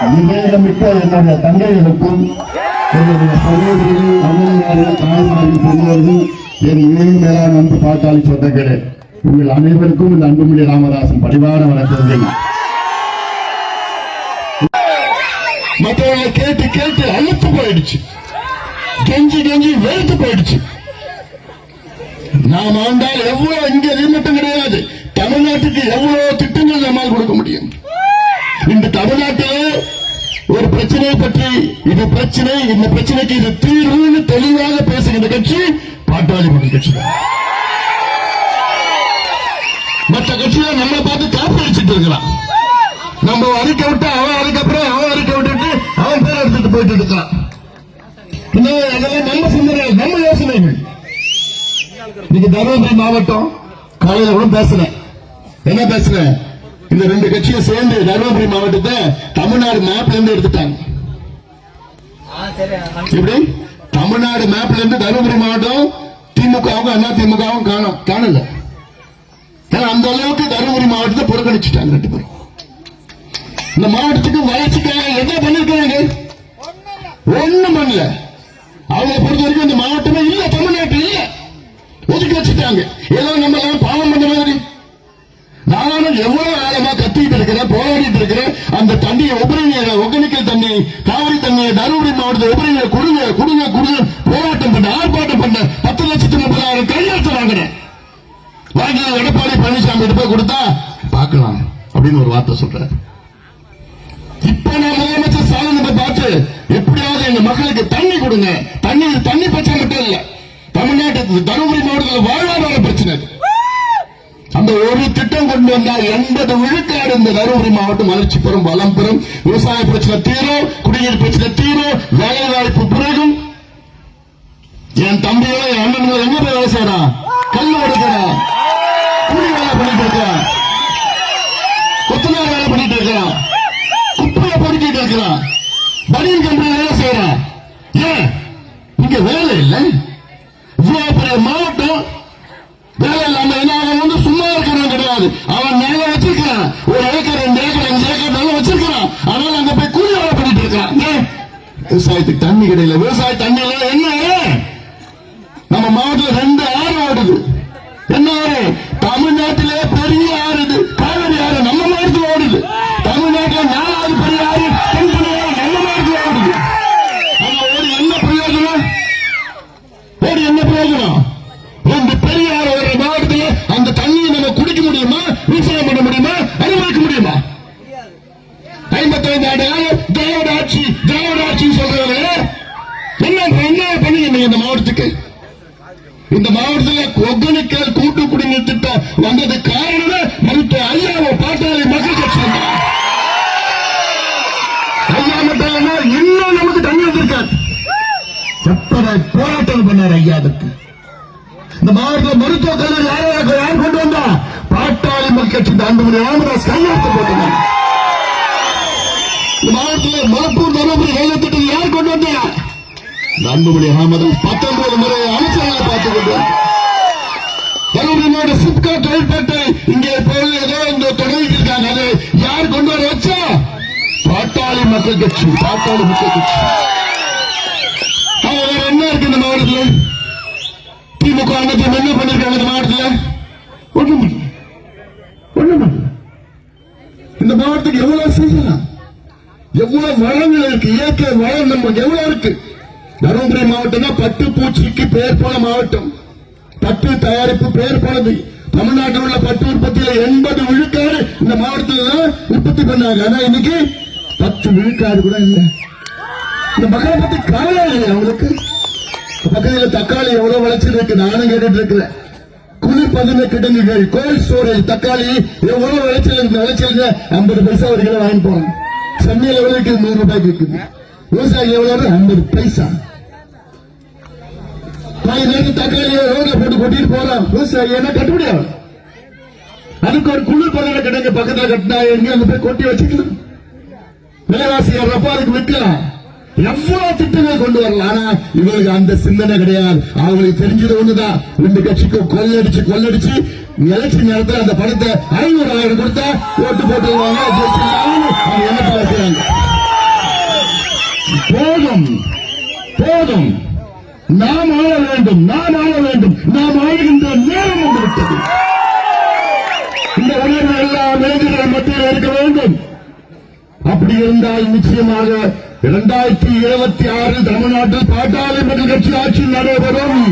விவேகமிக்க என்னுடைய தங்கைகளுக்கும் என்னுடைய சகோதரிகள் அண்ணன்மார்கள் தாய்மார்கள் பெரியவர்கள் என் அன்பு பாட்டாளி சொந்தங்களே உங்கள் அனைவருக்கும் இந்த அன்புமணி ராமதாசன் பரிவார வணக்கங்கள். மற்றவங்களை கேட்டு கேட்டு அழுத்து போயிடுச்சு. கெஞ்சி கெஞ்சி வெறுத்து போயிடுச்சு. நாம் ஆண்டால் எவ்வளவு இங்கே இது மட்டும் கிடையாது. தமிழ்நாட்டுக்கு எவ்வளவு திட்டங்கள் நம்மால் கொடுக்க முடியும். இந்த தமிழ்நாட்டிலே ஒரு பிரச்சனையை பற்றி இது பிரச்சனை இந்த பிரச்சனைக்கு இது தீர்வுன்னு தெளிவாக பேசுகின்ற கட்சி பாட்டாளி மக்கள் கட்சி மற்ற கட்சியில நம்மளை பார்த்து காப்பு இருக்கலாம். நம்ம அறிக்கை விட்டு அவன் அதுக்கப்புறம் அவன் அறிக்கை விட்டுட்டு அவன் பேர் எடுத்துட்டு போயிட்டு இருக்கான் அதெல்லாம் நம்ம சிந்தனை நம்ம யோசனைகள். இன்னைக்கு தருமபுரி மாவட்டம் காலையில கூட பேசுறேன் என்ன பேசுறேன்? இந்த ரெண்டு கட்சியும் சேர்ந்து தருமபுரி மாவட்டத்தை தமிழ்நாடு மேப்ல இருந்து எடுத்துட்டாங்க. எப்படி? தமிழ்நாடு மேப்ல இருந்து தருமபுரி மாவட்டம் திமுகவும் அண்ணா திமுகவும் காணும். காணல. ஏன்னா அந்த அளவுக்கு தருமபுரி மாவட்டத்தை புறக்கணிச்சுட்டாங்க ரெண்டு பேரும். இந்த மாவட்டத்துக்கு வளர்ச்சிக்காக என்ன பண்ணிருக்காங்க ஒண்ணும் பண்ணல. அவங்களை பொறுத்த வரைக்கும் இந்த மாவட்டமே இல்ல தமிழ்நாட்டு இல்ல. ஒதுக்கி வச்சுட்டாங்க. ஏதோ நம்ம எல்லாம் பாவம் பண்ண மாதிரி. நானும் எவ்வளவு போராடிட்டு இருக்கிறேன் அந்த தண்ணியை உபரி நீரை ஒகனிக்கல் தண்ணி காவிரி தண்ணியை தருமபுரி மாவட்டத்தை உபரி நீரை கொடுங்க கொடுங்க கொடுங்க. போராட்டம் பண்ண ஆர்ப்பாட்டம் பண்ண பத்து லட்சத்தி முப்பதாயிரம் கையெழுத்து வாங்கினேன் வாங்கி எடப்பாடி பழனிசாமி கிட்ட போய் கொடுத்தா பார்க்கலாம் அப்படின்னு ஒரு வார்த்தை சொல்றாரு. இப்ப நான் முதலமைச்சர் ஸ்டாலினை பார்த்து எப்படியாவது எங்க மக்களுக்கு தண்ணி கொடுங்க. தண்ணி தண்ணி பச்சை மட்டும் இல்ல தமிழ்நாட்டு தருமபுரி அந்த ஒரு திட்டம் கொண்டு வந்தால் எண்பது விழுக்காடு இந்த தருமபுரி மாவட்டம் வளர்ச்சி பெறும் வளம் பெறும். விவசாய பிரச்சனை தீரும் குடிநீர் பிரச்சனை தீரும் வேலை வாய்ப்பு பிறகும் என் தம்பியோட என் அண்ணன் எங்க போய் வேலை செய்யறான் கல் எடுக்கிறான் கூலி வேலை பண்ணிட்டு இருக்கிறான் கொத்தனார் வேலை பண்ணிட்டு இருக்கிறான் குப்பையை பொறுக்கிட்டு இருக்கிறான் பனியன் கம்பெனி வேலை செய்யறான் ஏன்? இங்க வேலை இல்லை. இவ்வளவு பெரிய மாவட்டம் வேலை இல்லாம என்ன அவன் வந்து சும்மா இருக்கிறவன் கிடையாது அவன் நிலம் வச்சிருக்கிறான். ஒரு ஏக்கர் ரெண்டு ஏக்கர் அஞ்சு ஏக்கர் நிலம் வச்சிருக்கிறான். அதனால அங்க போய் கூலி வேலை பண்ணிட்டு இருக்கான். விவசாயத்துக்கு தண்ணி கிடையாது விவசாய தண்ணி என்ன? நம்ம மாவட்டத்தில் முடியுமா பண்ண முடியுமா? அனுமதிக்க முடியுமா? ஐம்பத்தைந்து ஆண்டு காலம் திராவிட ஆட்சி திராவிட ஆட்சி சொல்றவங்க என்ன என்ன பண்ணீங்க இந்த மாவட்டத்துக்கு? இந்த மாவட்டத்தில் ஒகனிக்கல் கூட்டு குடிநீர் திட்டம் வந்தது காரணமே மருத்துவ ஐயாவை பாட்டாளி மக்கள் கட்சி ஐயா மட்டும் இன்னும் நமக்கு தண்ணி வந்திருக்காது எத்தனை போராட்டம் பண்ணார் ஐயா அதுக்கு இந்த மாவட்டத்தில் மருத்துவ கல்லூரி யார் யார் கொண்டு வந்தா? பாட்டாளி மக்கள் கட்சி அன்புமணி ராமதாஸ் கையெழுத்து போட்டுங்க இந்த மாவட்டத்தில் மலப்பூர் தருமபுரி யார் கொண்டு அன்புமணி ராமதாஸ் பத்தொன்பது முறை அமைச்சர்களை பார்த்துக் தருமபுரி மாவட்ட சிப்காட் தொழிற்பேட்டை இங்கே போய் ஏதோ இந்த தொடங்கிட்டு இருக்காங்க. அது யார் கொண்டு வர வச்சா? பாட்டாளி மக்கள் கட்சி பாட்டாளி மக்கள் கட்சி. வேற என்ன இருக்கு இந்த மாவட்டத்தில்? திமுக என்ன பண்ணிருக்காங்க இந்த மாவட்டத்தில்? ஒன்றும் பண்ணல. ஒண்ணும் பண்ணல. இந்த மாவட்டத்துக்கு எவ்வளவு செய்யலாம் எவ்வளவு வளங்கள் இருக்கு? இயற்கை வளம் நமக்கு எவ்வளவு இருக்கு? தருமபுரி மாவட்டம் தான் பட்டு பூச்சிக்கு பெயர் போன மாவட்டம். பட்டு தயாரிப்பு பெயர் போனது. தமிழ்நாட்டில் உள்ள பட்டு உற்பத்தியில எண்பது விழுக்காடு இந்த மாவட்டத்தில் தான் உற்பத்தி பண்ணாங்க. ஆனா இன்னைக்கு பத்து விழுக்காடு கூட இல்லை. இந்த மக்களை பத்தி கவலை இல்லை அவங்களுக்கு பக்கத்துல தக்காளி எவ்வளவு விளைச்சல் இருக்கு? நானும் கேட்டுட்டு இருக்கிறேன் குளிர்பதன கிடங்குகள் கோல்ட் ஸ்டோரேஜ் தக்காளி எவ்வளவு விளைச்சல் இருக்கு? விளைச்சல் ஐம்பது பைசா ஒரு கிலோ வாங்கி போறோம். சென்னையில் எவ்வளவு இருக்குது நூறு ரூபாய்க்கு இருக்குது விவசாயி எவ்வளவு ஐம்பது பைசா. பாதி நேரத்து தக்காளியை ரோட்ல போட்டு கொட்டிட்டு போலாம் விவசாயி என்ன கட்ட முடியாது. அதுக்கு ஒரு குளிர் பதன கிடங்கு பக்கத்துல கட்டினா எங்க அந்த போய் கொட்டி வச்சுக்கலாம் விலைவாசி ஏறப்ப அதுக்கு விற்கலாம். எவ்வளவு திட்டங்கள் கொண்டு வரலாம். ஆனா இவங்களுக்கு அந்த சிந்தனை கிடையாது. அவங்களுக்கு தெரிஞ்சது ஒண்ணுதான். ரெண்டு கட்சிக்கும் கொள்ளடிச்சு கொள்ளடிச்சு எலெக்ஷன் நேரத்தில் அந்த பணத்தை ஐநூறு ஆயிரம் கொடுத்தா ஓட்டு போட்டுருவாங்க. என்ற எண்ணத்தில் போதும் போதும். நாம் ஆள வேண்டும் நாம் ஆள வேண்டும். நாம் ஆளுகின்ற நேரம் வந்து இந்த உணர்வு எல்லா இளைஞர்கள் மத்தியில் இருக்க வேண்டும். அப்படி இருந்தால் நிச்சயமாக இரண்டாயிரத்தி இருபத்தி ஆறில் தமிழ்நாட்டில் பாட்டாளி மக்கள் கட்சி ஆட்சி நடைபெறும்.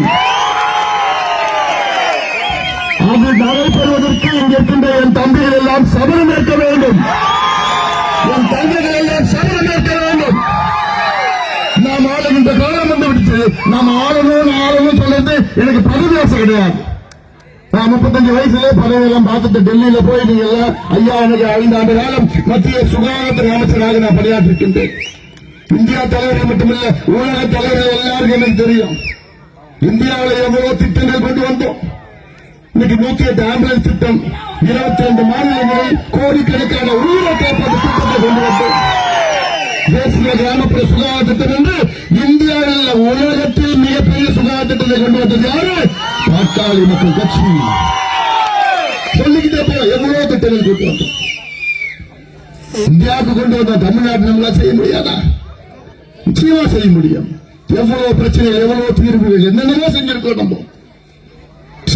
அது நடைபெறுவதற்கு இங்கிருக்கின்ற என் தம்பிகள் எல்லாம் சபதம் இருக்க வேண்டும். நம் தங்கைகள் எல்லாம் சபதம் ஏற்க வேண்டும். நாம் ஆளுகின்ற காலம் வந்து விடுச்சு நாம் ஆளணும் ஆளணும் சொல்லிட்டு எனக்கு பதவி ஆசை கிடையாது. நான் முப்பத்தஞ்சு வயசுல பதவியெல்லாம் பார்த்துட்டு டெல்லியில போய் நீங்க எல்லாம் ஐயா எனக்கு ஐந்து ஆண்டு காலம் மத்திய சுகாதாரத்துறை அமைச்சராக நான் பணியாற்றிருக்கின்றேன். இந்தியா தலைவர்கள் மட்டுமல்ல உலக தலைவர்கள் எல்லாருக்கும் எனக்கு தெரியும். இந்தியாவில் எவ்வளவு திட்டங்கள் கொண்டு வந்தோம். இன்னைக்கு நூத்தி எட்டு ஆம்புலன்ஸ் திட்டம் இருபத்தி ரெண்டு மாநிலங்களில் கோடிக்கணக்கான உயிரை காப்பாற்ற திட்டத்தை கொண்டு வந்தோம் தேசிய கிராமப்புற சுகாதார திட்டம் என்று இந்தியாவில் உலகத்தில் மிகப்பெரிய சுகாதார திட்டத்தை கொண்டு வந்தது யாரு? பாட்டாளி மக்கள் கட்சி. சொல்லிக்கிட்டே போல எவ்வளவு திட்டங்கள் கொண்டு வந்தோம் இந்தியாவுக்கு கொண்டு வந்த தமிழ்நாட்டு நம்மளா செய்ய முடியாதா? நிச்சயமா செய்ய முடியும். எவ்வளவு பிரச்சனைகள் எவ்வளவு தீர்வுகள் என்னென்னவோ செஞ்சிருக்கோம் நம்ம.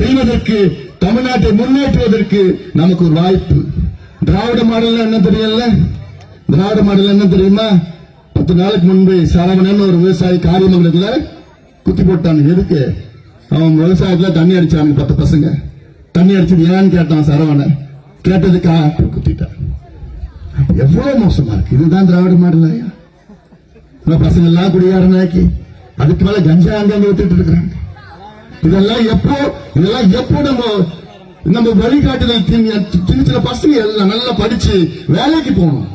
செய்வதற்கு தமிழ்நாட்டை முன்னேற்றுவதற்கு நமக்கு ஒரு வாய்ப்பு. திராவிட மாடல் என்ன தெரியல? திராவிட மாடல் என்ன தெரியுமா? பத்து நாளுக்கு முன்பு சரவணன் ஒரு விவசாயி காரியமங்கலத்துல குத்தி போட்டான். எதுக்கு? அவன் விவசாயத்துல தண்ணி அடிச்சாங்க பத்து பசங்க. தண்ணி அடிச்சது ஏன்னு கேட்டான் சரவணன். கேட்டதுக்கா? குத்திட்டான். எவ்வளவு மோசமா இருக்கு. இதுதான் திராவிட மாடல் ஐயா பசங்க எல்லாம் குடியாரனாக்கி அதுக்கு மேல கஞ்சா அங்க வித்துட்டு இருக்கிறாங்க. இதெல்லாம் எப்போ இதெல்லாம் எப்போ நம்ம நம்ம வழிகாட்டுதல் சின்ன சின்ன பசங்க எல்லாம் நல்லா படிச்சு வேலைக்கு போகணும்.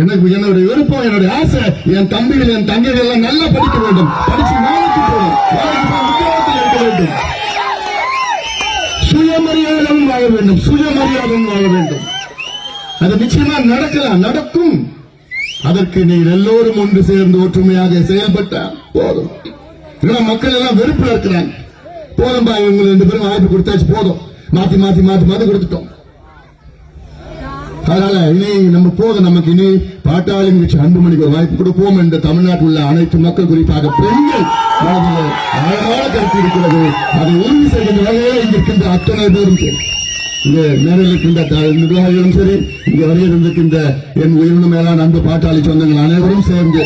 எனக்கு என்னுடைய விருப்பம் என்னுடைய ஆசை என் தம்பிகள் என் தங்கைகள் எல்லாம் நல்லா படிக்க வேண்டும். படிச்சு வேலைக்கு போகணும். இருக்க வேண்டும். சுயமரியாதையும் வாழ வேண்டும். சுயமரியாதையும் வாழ வேண்டும். அது நிச்சயமா நடக்கலாம் நடக்கும். அதற்கு நீங்கள் எல்லோரும் ஒன்று சேர்ந்து ஒற்றுமையாக செயல்பட்டால் போதும். இல்லைன்னா மக்கள் எல்லாம் வெறுப்புல இருக்கிறாங்க. போதும்பா இவங்க ரெண்டு பேரும் வாய்ப்பு கொடுத்தாச்சு போதும். மாத்தி மாத்தி மாத்தி மாத்தி கொடுத்துட்டோம். அதனால இனி நம்ம போதும் நமக்கு இனி பாட்டாளி கட்சி அன்புமணிக்கு ஒரு வாய்ப்பு கொடுப்போம் என்று தமிழ்நாட்டில் உள்ள அனைத்து மக்கள் குறிப்பாக பெண்கள் ஆழமான கருத்து இருக்கிறது. அதை உறுதி செய்கின்ற வகையில் இங்க இருக்கின்ற அத்தனை பேரும் சரி. இங்க நேரில் இருக்கின்ற நிர்வாகிகளும் சரி இங்க வருகை இருந்திருக்கின்ற என் உயிரின மேலான அன்பு பாட்டாளி சொந்தங்கள் அனைவரும் சேர்ந்து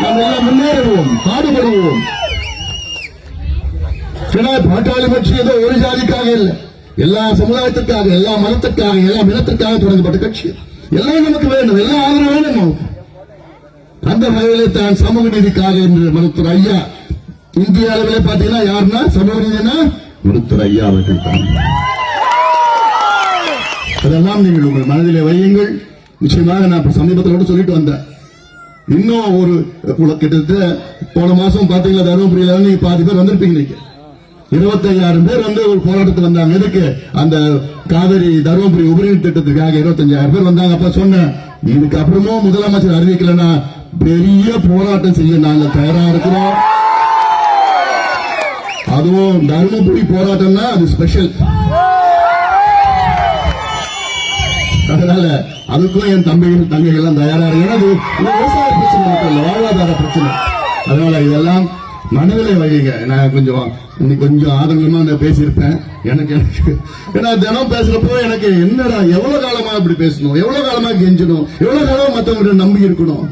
நாம் எல்லாம் முன்னேறுவோம் பாடுபடுவோம். பாட்டாளி கட்சி ஏதோ ஒரு ஜாதிக்காக இல்லை. எல்லா சமுதாயத்திற்காக எல்லா மதத்திற்காக எல்லா இனத்திற்காக தொடங்கப்பட்ட கட்சி. எல்லாம் நமக்கு வேண்டும் எல்லாம் ஆதரவு வேண்டும் அந்த வகையிலே தான் சமூக நீதிக்காக என்று மருத்துவர் ஐயா இந்திய அளவிலே பாத்தீங்கன்னா யாருன்னா? சமூக நீதினா? மருத்துவர் ஐயா அவர்கள் தான். அதெல்லாம் நீங்கள் உங்கள் மனதிலே வையுங்கள். நிச்சயமாக நான் சமீபத்தில் கூட சொல்லிட்டு வந்தேன். இன்னும் ஒரு கிட்டத்தட்ட போன மாசம் பாத்தீங்களா தருமபுரியில இருந்து நீங்க பாதி பேர் வந்திருப்பீங்க நீங்க இருபத்தையாயிரம் பேர் வந்து ஒரு போராட்டத்துக்கு வந்தாங்க. எதுக்கு? அந்த காவிரி தருமபுரி உபரிநீர் திட்டத்துக்காக இருபத்தஞ்சாயிரம் பேர் வந்தாங்க. அப்ப சொன்னேன் இதுக்கு அப்புறமும் முதலமைச்சர் அறிவிக்கலன்னா பெரிய போராட்டம் செய்ய நாங்க தயாரா இருக்கிறோம். அதுவும் தருமபுரி போராட்டம்னா அது ஸ்பெஷல் அதனால அதுக்கும் என் தம்பிகள் தங்கைகள் எல்லாம் தயாரா இருக்கு ஏன்னா இது வாழ்வாதார பிரச்சனை. அதனால இதெல்லாம் மனதிலே வைங்க நான் கொஞ்சம் இன்னைக்கு கொஞ்சம் ஆதங்கமா நான் பேசியிருப்பேன். எனக்கு எனக்கு ஏன்னா தினம் பேசுறப்போ எனக்கு என்னடா எவ்வளவு காலமா இப்படி பேசணும்? எவ்வளவு காலமா கெஞ்சணும் எவ்வளவு காலமா மத்தவங்க நம்பி இருக்கணும்?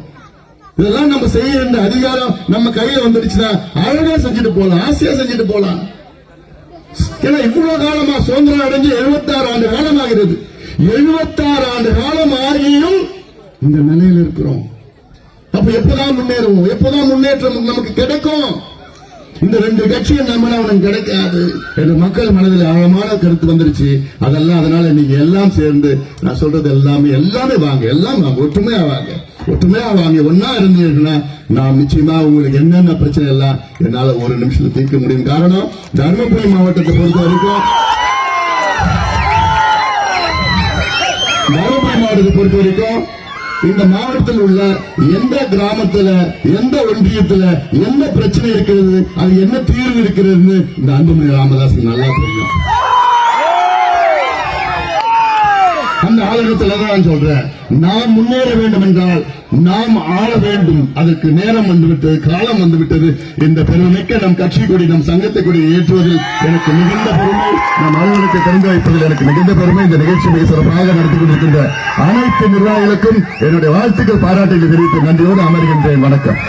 இதெல்லாம் நம்ம செய்ய வேண்டிய அதிகாரம் நம்ம கையில வந்துடுச்சுன்னா அழகா செஞ்சுட்டு போலாம் ஆசையா செஞ்சுட்டு போலாம். ஏன்னா இவ்வளவு காலமா சுதந்திரம் அடைஞ்சு 76 ஆண்டு காலம் ஆகிறது. 76 ஆண்டு காலம் ஆகியும் இந்த நிலையில் இருக்கிறோம். அப்ப எப்பதான் முன்னேறுவோம்? எப்பதான் முன்னேற்றம் நமக்கு கிடைக்கும்? இந்த ரெண்டு கட்சியும் நம்பினா அவனுக்கு கிடைக்காது. என்று மக்கள் மனதில் ஆழமான கருத்து வந்துருச்சு. அதெல்லாம் அதனால நீங்க எல்லாம் சேர்ந்து நான் சொல்றது எல்லாமே எல்லாமே வாங்க எல்லாம் வாங்க ஒற்றுமையா வாங்க. ஒற்றுமையா வாங்க ஒன்னா இருந்தீங்கன்னா நான் நிச்சயமா உங்களுக்கு என்னென்ன பிரச்சனை எல்லாம் என்னால ஒரு நிமிஷத்துல தீர்க்க முடியும். காரணம் தருமபுரி மாவட்டத்தை பொறுத்த வரைக்கும் தருமபுரி மாவட்டத்தை பொறுத்த வரைக்கும் இந்த மாவட்டத்தில் உள்ள எந்த கிராமத்துல எந்த ஒன்றியத்துல என்ன பிரச்சனை இருக்கிறது அது என்ன தீர்வு இருக்கிறதுன்னு இந்த அன்புமணி ராமதாஸ் நல்லா தெரியும் காலகட்டத்தில் தான் சொல்றேன். நாம் முன்னேற வேண்டும் என்றால் நாம் ஆள வேண்டும். அதற்கு நேரம் வந்துவிட்டது காலம் வந்துவிட்டது. இந்த பெருமைக்க நம் கட்சி கொடி நம் சங்கத்தை கொடி ஏற்றுவதில் எனக்கு மிகுந்த பெருமை நம் அலுவலகத்தை திறந்து வைப்பதில் எனக்கு மிகுந்த பெருமை. இந்த நிகழ்ச்சி மிக சிறப்பாக நடத்தி கொண்டிருக்கின்ற அனைத்து நிர்வாகிகளுக்கும் என்னுடைய வாழ்த்துக்கள் பாராட்டுகள் தெரிவித்து நன்றியோடு அமர்கின்றேன். வணக்கம்.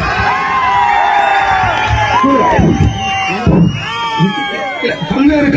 பல்வேறு